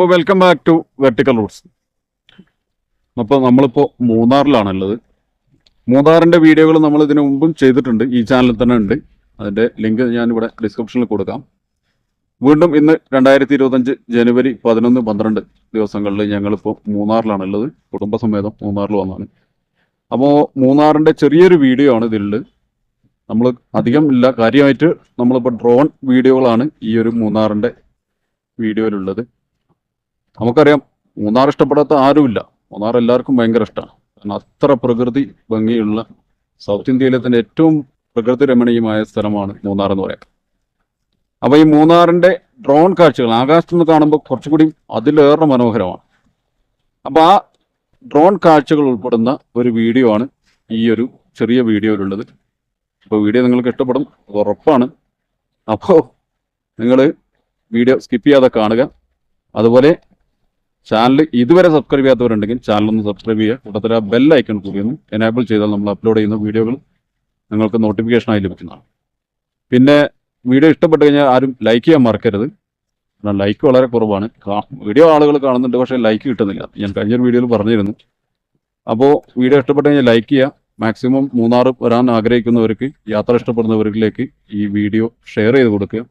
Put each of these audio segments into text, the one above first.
അപ്പോൾ welcome back to vertical roots അപ്പോൾ നമ്മളിപ്പോൾ മൂന്നാറിലാണുള്ളത്. മൂന്നാറിന്റെ വീഡിയോകൾ നമ്മൾ ഇതിനു മുമ്പും ചെയ്തിട്ടുണ്ട്. ഈ ചാനലിൽ തന്നെ ഉണ്ട്. അതിന്റെ ലിങ്ക് ഞാനിവിടെ ഡിസ്ക്രിപ്ഷനിൽ കൊടുക്കാം. വീണ്ടും ഇന്ന് രണ്ടായിരത്തി ഇരുപത്തഞ്ച് ജനുവരി പതിനൊന്ന് പന്ത്രണ്ട് ദിവസങ്ങളിൽ ഞങ്ങളിപ്പോൾ മൂന്നാറിലാണുള്ളത്. കുടുംബസമേതം മൂന്നാറിൽ വന്നാണ്. അപ്പോൾ മൂന്നാറിന്റെ ചെറിയൊരു വീഡിയോ ആണ് ഇതിലുള്ളത്. നമ്മൾ അധികം ഇല്ല. കാര്യമായിട്ട് നമ്മളിപ്പോൾ ഡ്രോൺ വീഡിയോകളാണ് ഈ ഒരു മൂന്നാറിന്റെ വീഡിയോയിലുള്ളത് നമുക്കറിയാം മൂന്നാർ ഇഷ്ടപ്പെടാത്ത ആരുമില്ല. മൂന്നാർ എല്ലാവർക്കും ഭയങ്കര ഇഷ്ടമാണ്. കാരണം അത്ര പ്രകൃതി ഭംഗിയുള്ള സൗത്ത് ഇന്ത്യയിലെ തന്നെ ഏറ്റവും പ്രകൃതി രമണീയമായ സ്ഥലമാണ് മൂന്നാർ എന്ന് പറയാം. അപ്പൊ ഈ മൂന്നാറിന്റെ ഡ്രോൺ കാഴ്ചകൾ ആകാശത്ത് നിന്ന് കാണുമ്പോൾ കുറച്ചുകൂടി അതിലേറെ മനോഹരമാണ്. അപ്പൊ ആ ഡ്രോൺ കാഴ്ചകൾ ഉൾപ്പെടുന്ന ഒരു വീഡിയോ ആണ് ഈ ഒരു ചെറിയ വീഡിയോയിലുള്ളത് അപ്പോൾ വീഡിയോ നിങ്ങൾക്ക് ഇഷ്ടപ്പെടും ഉറപ്പാണ്. അപ്പോൾ നിങ്ങൾ വീഡിയോ സ്കിപ്പ് ചെയ്യാതെ കാണുക. അതുപോലെ ചാനൽ ഇതുവരെ സബ്സ്ക്രൈബ് ചെയ്യാത്തവരുണ്ടെങ്കിൽ ചാനൽ ഒന്ന് സബ്സ്ക്രൈബ് ചെയ്യുക. കൂട്ടത്തിൽ ആ ബെൽ ഐക്കൺ കൂടി ഒന്ന് എനേബിൾ ചെയ്താൽ നമ്മൾ അപ്ലോഡ് ചെയ്യുന്ന വീഡിയോകൾ നിങ്ങൾക്ക് നോട്ടിഫിക്കേഷനായി ലഭിക്കുന്നതാണ്. പിന്നെ വീഡിയോ ഇഷ്ടപ്പെട്ട് കഴിഞ്ഞാൽ ആരും ലൈക്ക് ചെയ്യാൻ മറക്കരുത്. കാരണം ലൈക്ക് വളരെ കുറവാണ്. വീഡിയോ ആളുകൾ കാണുന്നുണ്ട് പക്ഷേ ലൈക്ക് കിട്ടുന്നില്ല. ഞാൻ കഴിഞ്ഞൊരു വീഡിയോയിൽ പറഞ്ഞിരുന്നു. അപ്പോൾ വീഡിയോ ഇഷ്ടപ്പെട്ട് കഴിഞ്ഞാൽ ലൈക്ക് ചെയ്യുക. മാക്സിമം മൂന്നാർ വരാൻ ആഗ്രഹിക്കുന്നവർക്ക് യാത്ര ഇഷ്ടപ്പെടുന്നവരിലേക്ക് ഈ വീഡിയോ ഷെയർ ചെയ്ത് കൊടുക്കുക.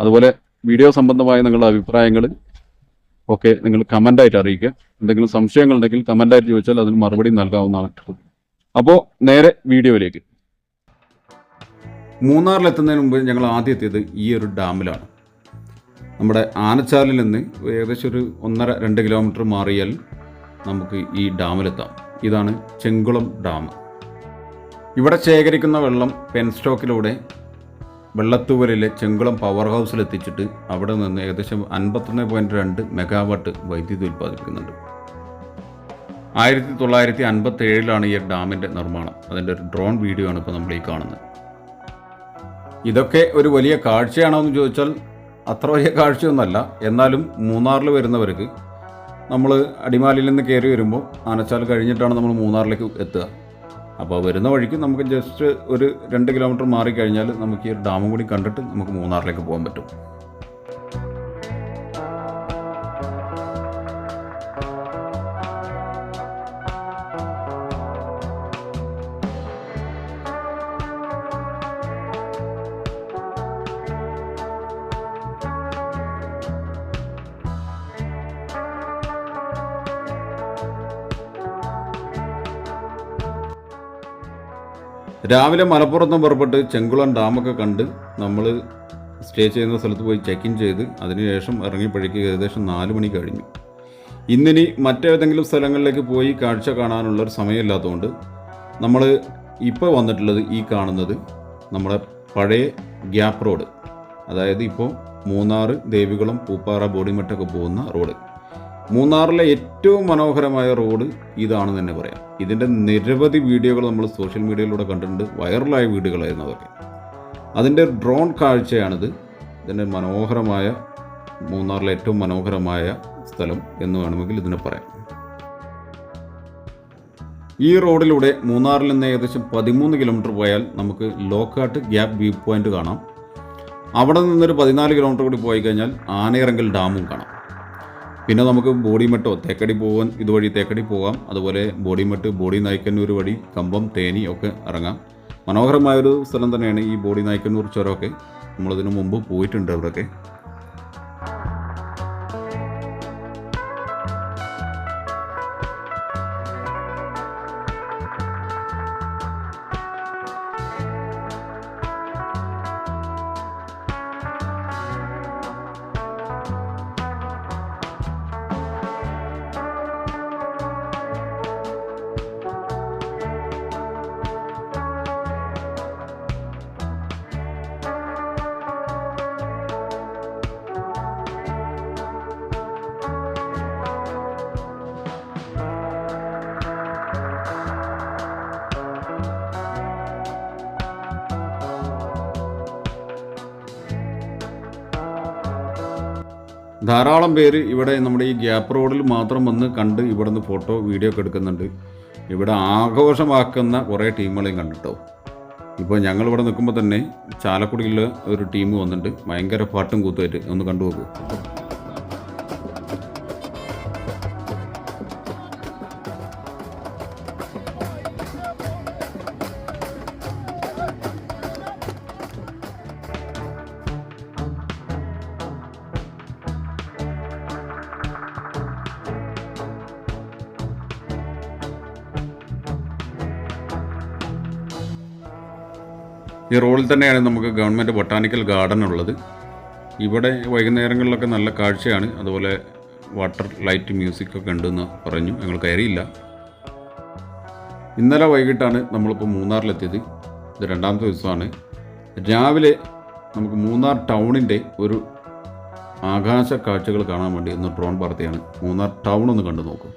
അതുപോലെ വീഡിയോ സംബന്ധമായ നിങ്ങളുടെ അഭിപ്രായങ്ങൾ ഒക്കെ നിങ്ങൾ കമന്റായിട്ട് അറിയിക്കുക. എന്തെങ്കിലും സംശയങ്ങളുണ്ടെങ്കിൽ കമന്റായിട്ട് ചോദിച്ചാൽ അതിന് മറുപടി നൽകാവുന്നതാണ് അപ്പോൾ നേരെ വീഡിയോയിലേക്ക്. മൂന്നാറിലെത്തുന്നതിന് മുമ്പ് ഞങ്ങൾ ആദ്യം എത്തിയത് ഈ ഒരു ഡാമിലാണ്. നമ്മുടെ ആനച്ചാലിൽ നിന്ന് ഏകദേശം ഒരു ഒന്നര രണ്ട് കിലോമീറ്റർ മാറിയാൽ നമുക്ക് ഈ ഡാമിലെത്താം. ഇതാണ് ചെങ്കുളം ഡാം. ഇവിടെ ശേഖരിക്കുന്ന വെള്ളം പെൻസ്റ്റോക്കിലൂടെ വെള്ളത്തൂവലിലെ ചെങ്കുളം പവർ ഹൗസിൽ എത്തിച്ചിട്ട് അവിടെ നിന്ന് ഏകദേശം അൻപത്തൊന്ന് പോയിന്റ് രണ്ട് മെഗാവാട്ട് വൈദ്യുതി ഉൽപ്പാദിപ്പിക്കുന്നുണ്ട്. ആയിരത്തി തൊള്ളായിരത്തി അൻപത്തി ഏഴിലാണ് ഈ ഡാമിന്റെ നിർമ്മാണം. അതിന്റെ ഒരു ഡ്രോൺ വീഡിയോ ആണ് ഇപ്പോൾ നമ്മൾ ഈ കാണുന്നത്. ഇതൊക്കെ ഒരു വലിയ കാഴ്ചയാണോ എന്ന് ചോദിച്ചാൽ അത്ര വലിയ കാഴ്ചയൊന്നുമല്ല. എന്നാലും മൂന്നാറിൽ വരുന്നവർക്ക് നമ്മൾ അടിമാലിയിൽ നിന്ന് കയറി വരുമ്പോൾ ആനച്ചാൽ കഴിഞ്ഞിട്ടാണ് നമ്മൾ മൂന്നാറിലേക്ക് എത്തുക. അപ്പോൾ വരുന്ന വഴിക്ക് നമുക്ക് ജസ്റ്റ് ഒരു രണ്ട് കിലോമീറ്റർ മാറിക്കഴിഞ്ഞാൽ നമുക്ക് ഈ ഡാമും കൂടി കണ്ടിട്ട് നമുക്ക് മൂന്നാറിലേക്ക് പോകാൻ പറ്റും. രാവിലെ മലപ്പുറത്ത് പുറപ്പെട്ട് ചെങ്കുളം ഡാമൊക്കെ കണ്ട് നമ്മൾ സ്റ്റേ ചെയ്യുന്ന സ്ഥലത്ത് പോയി ചെക്ക് ഇൻ ചെയ്ത് അതിനുശേഷം ഇറങ്ങിപ്പോഴേക്ക് ഏകദേശം നാല് മണി കഴിഞ്ഞു. ഇന്നിനി മറ്റേതെങ്കിലും സ്ഥലങ്ങളിലേക്ക് പോയി കാഴ്ച കാണാനുള്ള ഒരു സമയമില്ലാത്തതുകൊണ്ട് നമ്മൾ ഇപ്പോൾ വന്നിട്ടുള്ളത് ഈ കാണുന്നത് നമ്മുടെ പഴയ ഗ്യാപ്പ് റോഡ്. അതായത് ഇപ്പോൾ മൂന്നാർ ദേവികുളം പൂപ്പാറ ബോഡിമെട്ടൊക്കെ പോകുന്ന റോഡ്. മൂന്നാറിലെ ഏറ്റവും മനോഹരമായ റോഡ് ഇതാണെന്ന് തന്നെ പറയാം. ഇതിന്റെ നിരവധി വീഡിയോകൾ നമ്മൾ സോഷ്യൽ മീഡിയയിലൂടെ കണ്ടിട്ടുണ്ട്. വൈറലായ വീഡിയോകളായിരുന്നു അതൊക്കെ. അതിന്റെ ഡ്രോൺ കാഴ്ചയാണിത്. ഇതിന്റെ മനോഹരമായ മൂന്നാറിലെ ഏറ്റവും മനോഹരമായ സ്ഥലം എന്ന് വേണമെങ്കിൽ ഇതിനെ പറയാം. ഈ റോഡിലൂടെ മൂന്നാറിൽ നിന്ന് ഏകദേശം പതിമൂന്ന് കിലോമീറ്റർ പോയാൽ നമുക്ക് ലോക്കാട്ട് ഗ്യാപ് വ്യൂ പോയിന്റ് കാണാം. അവിടെ നിന്നൊരു പതിനാല് കിലോമീറ്റർ കൂടി പോയി കഴിഞ്ഞാൽ ആനയിറങ്കൽ ഡാമും കാണാം. പിന്നെ നമുക്ക് ബോഡിമെട്ടോ തേക്കടി പോകാൻ ഇതുവഴി തേക്കടി പോകാം അതുപോലെ ബോഡിമെട്ട് ബോഡി നായ്ക്കന്നൂർ വഴി കമ്പം തേനി ഒക്കെ ഇറങ്ങാം. മനോഹരമായൊരു സ്ഥലം തന്നെയാണ് ഈ ബോഡി നായ്ക്കന്നൂർ ചുരമൊക്കെ. നമ്മളിതിനു മുമ്പ് പോയിട്ടുണ്ട് അവിടെയൊക്കെ ധാരാളം പേര് ഇവിടെ നമ്മുടെ ഈ ഗ്യാപ്പ് റോഡിൽ മാത്രം വന്ന് കണ്ട് ഇവിടെ നിന്ന് ഫോട്ടോ വീഡിയോ ഒക്കെ എടുക്കുന്നുണ്ട്. ഇവിടെ ആഘോഷമാക്കുന്ന കുറേ ടീമുകളെയും കണ്ടിട്ടോ. ഇപ്പോൾ ഞങ്ങൾ ഇവിടെ നിൽക്കുമ്പോൾ തന്നെ ചാലക്കുടിയിൽ ഒരു ടീം വന്നിട്ടുണ്ട്. ഭയങ്കര പാട്ടും കൂത്തുമായിട്ട്. ഒന്ന് കണ്ടു ഈ റോഡിൽ തന്നെയാണ് നമുക്ക് ഗവൺമെന്റ് ബൊട്ടാനിക്കൽ ഗാർഡൻ ഉള്ളത്. ഇവിടെ വൈകുന്നേരങ്ങളിലൊക്കെ നല്ല കാഴ്ചയാണ്. അതുപോലെ വാട്ടർ ലൈറ്റ് മ്യൂസിക് ഒക്കെ ഉണ്ടെന്ന് പറഞ്ഞു. ഞങ്ങൾ കയറിയില്ല ഇന്നലെ വൈകിട്ടാണ് നമ്മളിപ്പോൾ മൂന്നാറിലെത്തിയത്. ഇത് രണ്ടാമത്തെ ദിവസമാണ്. രാവിലെ നമുക്ക് മൂന്നാർ ടൗണിന്റെ ഒരു ആകാശ കാഴ്ചകൾ കാണാൻ വേണ്ടി ഇന്ന് ഡ്രോൺ പറത്തിയാണ്. മൂന്നാർ ടൗൺ ഒന്ന് കണ്ടു നോക്കും.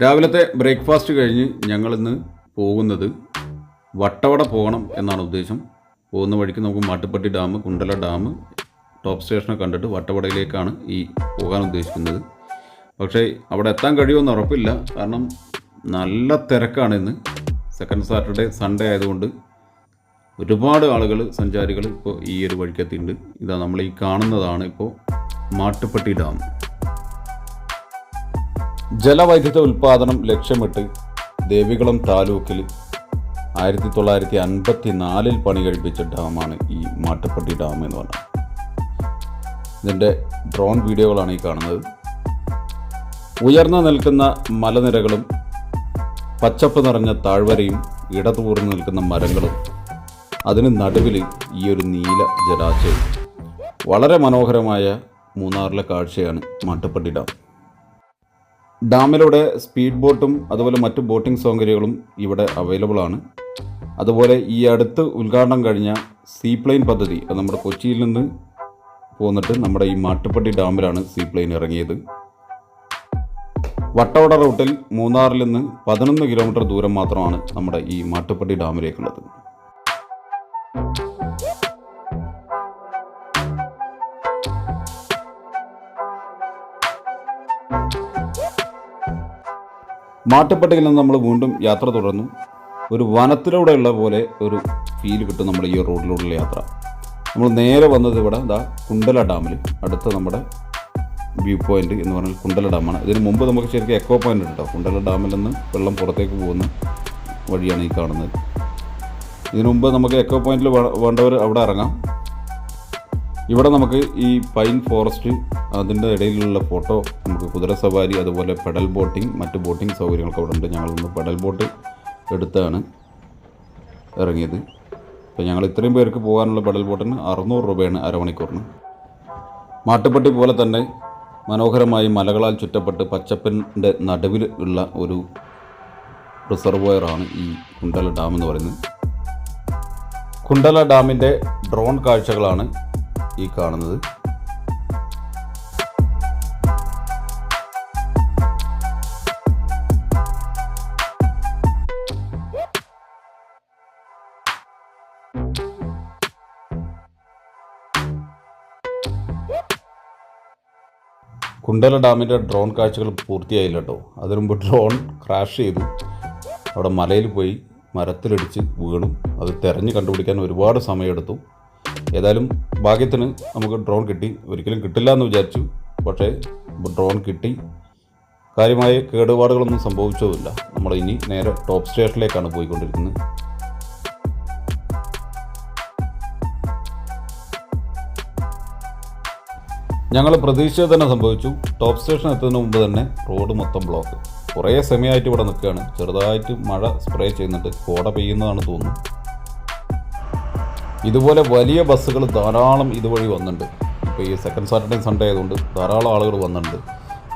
രാവിലത്തെ ബ്രേക്ക്ഫാസ്റ്റ് കഴിഞ്ഞ് ഞങ്ങളിന്ന് പോകുന്നത് വട്ടവട പോകണം എന്നാണ് ഉദ്ദേശം. പോകുന്ന വഴിക്ക് നമുക്ക് Mattupetty dam Kundala dam top സ്റ്റേഷനെ കണ്ടിട്ട് വട്ടവടയിലേക്കാണ് ഈ പോകാൻ ഉദ്ദേശിക്കുന്നത്. പക്ഷേ അവിടെ എത്താൻ കഴിയുമെന്ന് ഉറപ്പില്ല. കാരണം നല്ല തിരക്കാണ് ഇന്ന്. സെക്കൻഡ് സാറ്റർഡേ സൺഡേ ആയതുകൊണ്ട് ഒരുപാട് ആളുകൾ സഞ്ചാരികൾ ഇപ്പോൾ ഈ ഒരു വഴിക്കെത്തിയിട്ടുണ്ട്. ഇതാ നമ്മൾ ഈ കാണുന്നതാണ് ഇപ്പോൾ മാട്ടുപ്പട്ടി ഡാം. ജലവൈദ്യുത ഉൽപാദനം ലക്ഷ്യമിട്ട് ദേവികുളം താലൂക്കിൽ ആയിരത്തി തൊള്ളായിരത്തി അൻപത്തി നാലിൽ പണി കഴിപ്പിച്ച ഡാമാണ് ഈ മാട്ടുപ്പെട്ടി ഡാം എന്ന് പറഞ്ഞത്. ഇതിന്റെ ഡ്രോൺ വീഡിയോകളാണ് ഈ കാണുന്നത്. ഉയർന്നു നിൽക്കുന്ന മലനിരകളും പച്ചപ്പ് നിറഞ്ഞ താഴ്വരയും ഇടതൂർന്ന് നിൽക്കുന്ന മരങ്ങളും അതിന് നടുവിൽ ഈ ഒരു നീല ജലാശയം. വളരെ മനോഹരമായ മൂന്നാറിലെ കാഴ്ചയാണ് മാട്ടുപ്പെട്ടി ഡാം. ഡാമിലൂടെ സ്പീഡ് ബോട്ടും അതുപോലെ മറ്റ് ബോട്ടിംഗ് സൗകര്യങ്ങളും ഇവിടെ അവൈലബിൾ ആണ് അതുപോലെ ഈ അടുത്ത് ഉദ്ഘാടനം കഴിഞ്ഞ സീപ്ലെയിൻ പദ്ധതി അത് നമ്മുടെ കൊച്ചിയിൽ നിന്ന് പോന്നിട്ട് നമ്മുടെ ഈ മാട്ടുപ്പെട്ടി ഡാമിലാണ് സീപ്ലെയിൻ ഇറങ്ങിയത്. വട്ടവട റൂട്ടിൽ മൂന്നാറിൽ നിന്ന് പതിനൊന്ന് കിലോമീറ്റർ ദൂരം മാത്രമാണ് നമ്മുടെ ഈ മാട്ടുപ്പെട്ടി ഡാമിലേക്കുള്ളത്. മാട്ടുപ്പെട്ടിയിൽ നിന്ന് നമ്മൾ വീണ്ടും യാത്ര തുടർന്നു. ഒരു വനത്തിലൂടെയുള്ള പോലെ ഒരു ഫീൽ കിട്ടും നമ്മൾ ഈ റോഡിലൂടെയുള്ള യാത്ര. നമ്മൾ നേരെ വന്നത് ഇവിടെ ഇതാ കുണ്ടല ഡാമിൽ അടുത്ത നമ്മുടെ വ്യൂ പോയിന്റ് എന്ന് പറഞ്ഞാൽ കുണ്ടല ഡാമാണ് ഇതിന് മുമ്പ് നമുക്ക് ശരിക്കും എക്കോ പോയിന്റ് ഉണ്ട് കുണ്ടല ഡാമിൽ നിന്ന് വെള്ളം പുറത്തേക്ക് പോകുന്ന വഴിയാണ് ഈ കാണുന്നത്. ഇതിനു മുമ്പ് നമുക്ക് എക്കോ പോയിന്റിൽ വേണ്ടവർ അവിടെ ഇറങ്ങാം. ഇവിടെ നമുക്ക് ഈ പൈൻ ഫോറസ്റ്റ് അതിന്റെ ഇടയിലുള്ള ഫോട്ടോ നമുക്ക് കുതിര സവാരി അതുപോലെ പെഡൽ ബോട്ടിംഗ് മറ്റ് ബോട്ടിംഗ് സൗകര്യങ്ങളൊക്കെ അവിടെ ഉണ്ട്. ഞങ്ങളൊന്ന് പെഡൽ ബോട്ട് എടുത്താണ് ഇറങ്ങിയത്. അപ്പോൾ ഞങ്ങൾ ഇത്രയും പേർക്ക് പോകാനുള്ള പെഡൽ ബോട്ടിന് അറുന്നൂറ് രൂപയാണ് അരമണിക്കൂറിന്. മാട്ടുപ്പെട്ടി പോലെ തന്നെ മനോഹരമായി മലകളാൽ ചുറ്റപ്പെട്ട് പച്ചപ്പിന്റെ നടുവിൽ ഉള്ള ഒരു റിസർവോയറാണ് ഈ കുണ്ടല ഡാം എന്ന് പറയുന്നത്. കുണ്ടല ഡാമിന്റെ ഡ്രോൺ കാഴ്ചകളാണ് ഈ കാണുന്നത്. കുണ്ടല ഡാമിന്റെ ഡ്രോൺ കാഴ്ചകൾ പൂർത്തിയായില്ല കേട്ടോ. അതിനു മുമ്പ് ഡ്രോൺ ക്രാഷ് ചെയ്തു. അവിടെ മലയിൽ പോയി മരത്തിലിടിച്ച് വീണു. അത് തെരഞ്ഞു കണ്ടുപിടിക്കാൻ ഒരുപാട് സമയമെടുത്തു. ഏതായാലും ഭാഗ്യത്തിന് നമുക്ക് ഡ്രോൺ കിട്ടി. ഒരിക്കലും കിട്ടില്ല എന്ന് വിചാരിച്ചു. പക്ഷേ ഡ്രോൺ കിട്ടി. കാര്യമായ കേടുപാടുകളൊന്നും സംഭവിച്ചതുമില്ല. നമ്മൾ ഇനി നേരെ ടോപ്പ് സ്റ്റേഷനിലേക്കാണ് പോയിക്കൊണ്ടിരിക്കുന്നത്. ഞങ്ങൾ പ്രതീക്ഷിച്ചത് തന്നെ സംഭവിച്ചു. ടോപ്പ് സ്റ്റേഷൻ എത്തുന്നതിന് മുമ്പ് തന്നെ റോഡ് മൊത്തം ബ്ലോക്ക് കുറേ സമയമായിട്ട് ഇവിടെ നിൽക്കുകയാണ്. ചെറുതായിട്ട് മഴ സ്പ്രേ ചെയ്യുന്നുണ്ട്. കോട പെയ്യുന്നതാണ് തോന്നുന്നു. ഇതുപോലെ വലിയ ബസ്സുകൾ ധാരാളം ഇതുവഴി വന്നിട്ടുണ്ട്. ഇപ്പോൾ ഈ സെക്കൻഡ് സാറ്റർഡേ സൺഡേ ആയതുകൊണ്ട് ധാരാളം ആളുകൾ വന്നിട്ടുണ്ട്.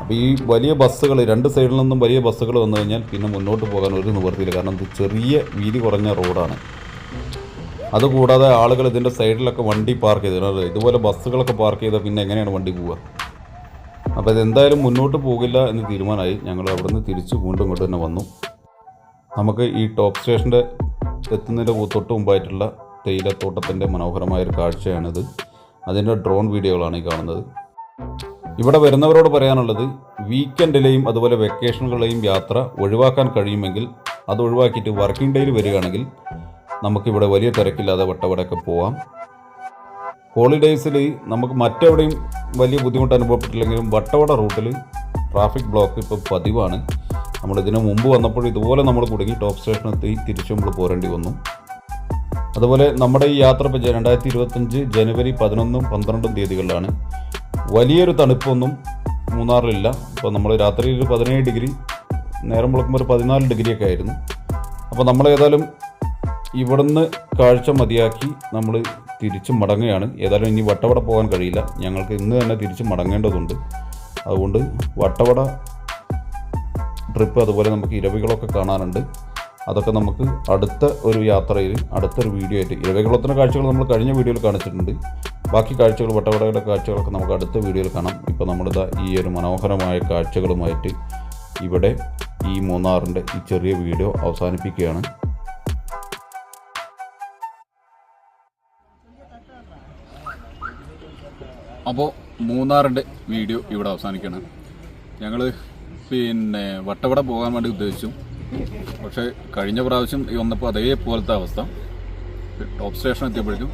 അപ്പോൾ ഈ വലിയ ബസ്സുകൾ രണ്ട് സൈഡിൽ നിന്നും വലിയ ബസ്സുകൾ വന്നു കഴിഞ്ഞാൽ പിന്നെ മുന്നോട്ട് പോകാൻ ഒരു നിവൃത്തിയില്ല. കാരണം ഇത് ചെറിയ വീതി കുറഞ്ഞ റോഡാണ്. അതുകൂടാതെ ആളുകൾ ഇതിന്റെ സൈഡിലൊക്കെ വണ്ടി പാർക്ക് ചെയ്തിട്ടുണ്ട് ഇതുപോലെ ബസ്സുകളൊക്കെ പാർക്ക് ചെയ്താൽ പിന്നെ എങ്ങനെയാണ് വണ്ടി പോവുക? അപ്പോൾ ഇതെന്തായാലും മുന്നോട്ട് പോകില്ല എന്ന് തീരുമാനമായി. ഞങ്ങൾ അവിടുന്ന് തിരിച്ച് വീണ്ടും ഇങ്ങോട്ട് തന്നെ വന്നു. നമുക്ക് ഈ ടോപ്പ് സ്റ്റേഷന്റെ എത്തുന്നതിന്റെ തൊട്ട് മുമ്പായിട്ടുള്ള തേയിലത്തോട്ടത്തിന്റെ മനോഹരമായ ഒരു കാഴ്ചയാണിത്. അതിന്റെ ഡ്രോൺ വീഡിയോകളാണ് ഈ കാണുന്നത്. ഇവിടെ വരുന്നവരോട് പറയാനുള്ളത് വീക്കെൻഡിലെയും അതുപോലെ വെക്കേഷനുകളിലെയും യാത്ര ഒഴിവാക്കാൻ കഴിയുമെങ്കിൽ അത് ഒഴിവാക്കിയിട്ട് വർക്കിംഗ് ഡേയിൽ വരികയാണെങ്കിൽ നമുക്കിവിടെ വലിയ തിരക്കില്ലാതെ വട്ടവടയൊക്കെ പോവാം. ഹോളിഡേയ്സിൽ നമുക്ക് മറ്റെവിടെയും വലിയ ബുദ്ധിമുട്ട് അനുഭവപ്പെട്ടില്ലെങ്കിലും വട്ടവട റൂട്ടിൽ ട്രാഫിക് ബ്ലോക്ക് ഇപ്പോൾ പതിവാണ്. നമ്മൾ ഇതിനു മുമ്പ് വന്നപ്പോൾ ഇതുപോലെ നമ്മൾ കുടുങ്ങി ടോപ്പ് സ്റ്റേഷനെത്തി തിരിച്ചു നമ്മൾ പോരേണ്ടി വന്നു. അതുപോലെ നമ്മുടെ ഈ യാത്ര ഇപ്പോൾ രണ്ടായിരത്തി ഇരുപത്തഞ്ച് ജനുവരി പതിനൊന്നും പന്ത്രണ്ടും തീയതികളിലാണ്. വലിയൊരു തണുപ്പൊന്നും മൂന്നാറിലില്ല. അപ്പോൾ നമ്മൾ രാത്രിയിൽ ഒരു പതിനേഴ് ഡിഗ്രി നേരം വിളക്കുമ്പോൾ ഒരു പതിനാല് ഡിഗ്രിയൊക്കെ ആയിരുന്നു. അപ്പോൾ നമ്മൾ ഏതായാലും ഇവിടുന്ന് കാഴ്ച മതിയാക്കി നമ്മൾ തിരിച്ച് മടങ്ങുകയാണ്. ഏതായാലും ഇനി വട്ടവട പോകാൻ കഴിയില്ല. ഞങ്ങൾക്ക് ഇന്ന് തന്നെ തിരിച്ച് മടങ്ങേണ്ടതുണ്ട്. അതുകൊണ്ട് വട്ടവട ട്രിപ്പ് അതുപോലെ നമുക്ക് ഇരവികളൊക്കെ കാണാനുണ്ട്. അതൊക്കെ നമുക്ക് അടുത്ത ഒരു യാത്രയിൽ അടുത്തൊരു വീഡിയോ ആയിട്ട് ഇരവികുളത്തിന്റെ കാഴ്ചകൾ നമ്മൾ കഴിഞ്ഞ വീഡിയോയിൽ കാണിച്ചിട്ടുണ്ട്. ബാക്കി കാഴ്ചകൾ വട്ടവടകളുടെ കാഴ്ചകളൊക്കെ നമുക്ക് അടുത്ത വീഡിയോയിൽ കാണാം. ഇപ്പോൾ നമ്മളിതാ ഈ ഒരു മനോഹരമായ കാഴ്ചകളുമായിട്ട് ഇവിടെ ഈ മൂന്നാറിന്റെ ഈ ചെറിയ വീഡിയോ അവസാനിപ്പിക്കുകയാണ്. അപ്പോൾ മൂന്നാറിന്റെ വീഡിയോ ഇവിടെ അവസാനിക്കണം ഞങ്ങൾ പിന്നെ വട്ടവട പോകാൻ വേണ്ടി ഉദ്ദേശിച്ചു. പക്ഷേ കഴിഞ്ഞ പ്രാവശ്യം വന്നപ്പോൾ അതേപോലത്തെ അവസ്ഥ. ടോപ്പ് സ്റ്റേഷൻ എത്തിയപ്പോഴേക്കും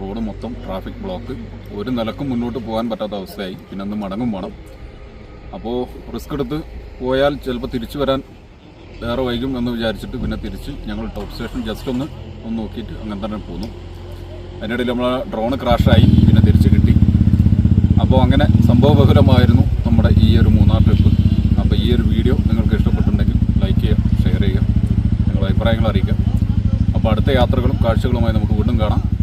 റോഡ് മൊത്തം ട്രാഫിക് ബ്ലോക്ക്. ഒരു നിലക്കും മുന്നോട്ട് പോകാൻ പറ്റാത്ത അവസ്ഥയായി. പിന്നെ ഒന്ന് മടങ്ങും വേണം. അപ്പോൾ റിസ്ക് എടുത്ത് പോയാൽ ചിലപ്പോൾ തിരിച്ചു വരാൻ വേറെ വൈകും എന്ന് വിചാരിച്ചിട്ട് പിന്നെ തിരിച്ച് ഞങ്ങൾ ടോപ്പ് സ്റ്റേഷൻ ജസ്റ്റ് ഒന്ന് ഒന്ന് നോക്കിയിട്ട് അങ്ങനെ തന്നെ പോന്നു. അതിനിടയിൽ നമ്മൾ ഡ്രോൺ ക്രാഷായി പിന്നെ തിരിച്ച് കിട്ടി. അപ്പോൾ അങ്ങനെ സംഭവബഹുലമായിരുന്നു നമ്മുടെ ഈ ഒരു മൂന്നാർ ട്രിപ്പ് അപ്പോൾ ഈ ഒരു വീഡിയോ നിങ്ങൾക്ക് ഇഷ്ടപ്പെട്ടിട്ടുണ്ടെങ്കിൽ ലൈക്ക് ചെയ്യുക ഷെയർ ചെയ്യുക നിങ്ങളുടെ അഭിപ്രായങ്ങൾ അറിയിക്കാം. അപ്പോൾ അടുത്ത യാത്രകളും കാഴ്ചകളുമായി നമുക്ക് വീണ്ടും കാണാം.